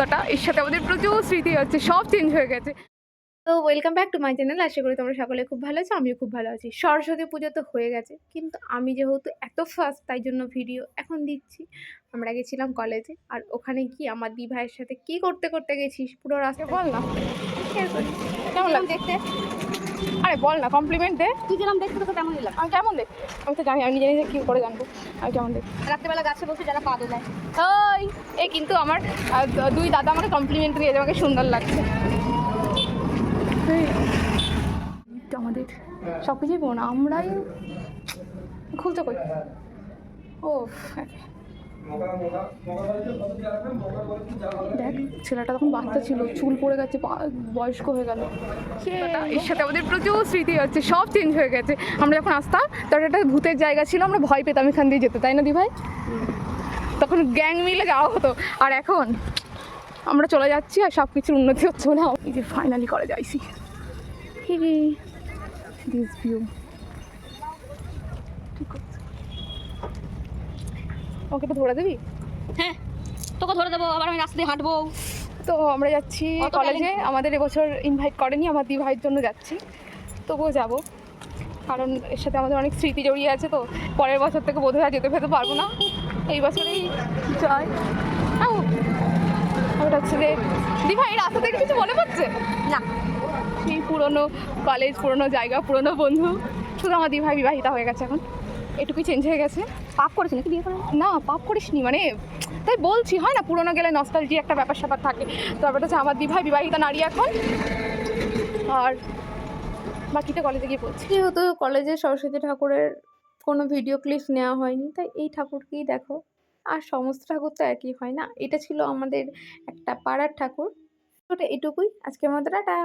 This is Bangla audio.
রাস্তাটা এর সাথে আমাদের প্রচুর স্মৃতি হচ্ছে সব চেঞ্জ হয়ে গেছে। তো welcome back to my channel আশা করি তোমরা সকলে খুব ভালো আছো আমিও খুব ভালো আছি। সরস্বতী পুজো তো হয়ে গেছে কিন্তু আমি যেহেতু এত ফার্স্ট তাই জন্য ভিডিও এখন দিচ্ছি। আমরা গেছিলাম কলেজে আর ওখানে কি আমার দি ভাইয়ের সাথে কি করতে করতে গেছিস? পুরো রাস্তা বল না। কেমন লাগছে? দেখতে। আরে বল না কমপ্লিমেন্ট দে। তুই যেরকম দেখতে তোকে তেমনই দিলাম আমি কেমন দেখ আমি তো জানি আমি নিজে নিজে কী করে জানব আমি কেমন দেখ রাত্রেবেলা গাছে বসে যারা পা দোলায়। হাই এই কিন্তু আমার দুই দাদা আমাকে কমপ্লিমেন্ট দিয়েছে আমাকে সুন্দর লাগছে। এই, আমাদের সব কিছুই বোন আমরাই খুলতে কই ও দেখ ছেলেটা তখন বাচ্চা ছিল চুল পড়ে গেছে বয়স্ক হয়ে গেল। এর সাথে আমাদের প্রচুর স্মৃতি হচ্ছে সব চেঞ্জ হয়ে গেছে। আমরা যখন আসতাম তখন একটা ভূতের জায়গা ছিল আমরা ভয় পেতাম এখান দিয়ে যেতে তাই না দি ভাই তখন গ্যাং মিলে যাওয়া হতো। আর এখন? আমরা চলে যাচ্ছি আর সব কিছুর উন্নতি হচ্ছে না এই যে ফাইনালি করে যাইছি দিস ভিউ ওকে তো ধরে দিবি? হ্যাঁ তোকে ধরে দেবো আবার আমি রাস্তা দিয়ে হাঁটবো। তো আমরা যাচ্ছি কলেজে আমাদের এবছর ইনভাইট করেনি আমার দি ভাইয়ের জন্য যাচ্ছি। তবুও যাব। কারণ এর সাথে আমাদের অনেক স্মৃতি জড়িয়ে আছে তো। পরের বছর থেকে বোধহয় যেতে ফেতে পারব না। এই বছরেই ওটা হচ্ছে যে দি ভাই রাস্তা থেকে কিছু মনে পড়ছে? না। সেই পুরনো কলেজ পুরনো জায়গা পুরনো বন্ধু। শুধু আমার দি ভাই বিবাহিতা হয়ে গেছে এখন। এটুকুই চেঞ্জ হয়ে গেছে। পাপ করেছি নাকি বিয়ে করে না পাপ করিসনি মানে তাই বলছি হয় না পুরোনো গেলে নস্টালজি একটা ব্যাপার স্যাপার থাকে। তো ব্যাপারটা হচ্ছে আমার দিভাই বিবাহিতা নারী এখন। আর বাকিটা কলেজে গিয়ে বলছি যেহেতু কলেজে সরস্বতী ঠাকুরের কোনো ভিডিও ক্লিপ নেওয়া হয়নি তাই এই ঠাকুরকেই দেখো। আর সমস্ত ঠাকুর তো একই, হয় না? এটা ছিল আমাদের একটা পাড়ার ঠাকুর। ওটা এটুকুই। আজকের মতো টাটা।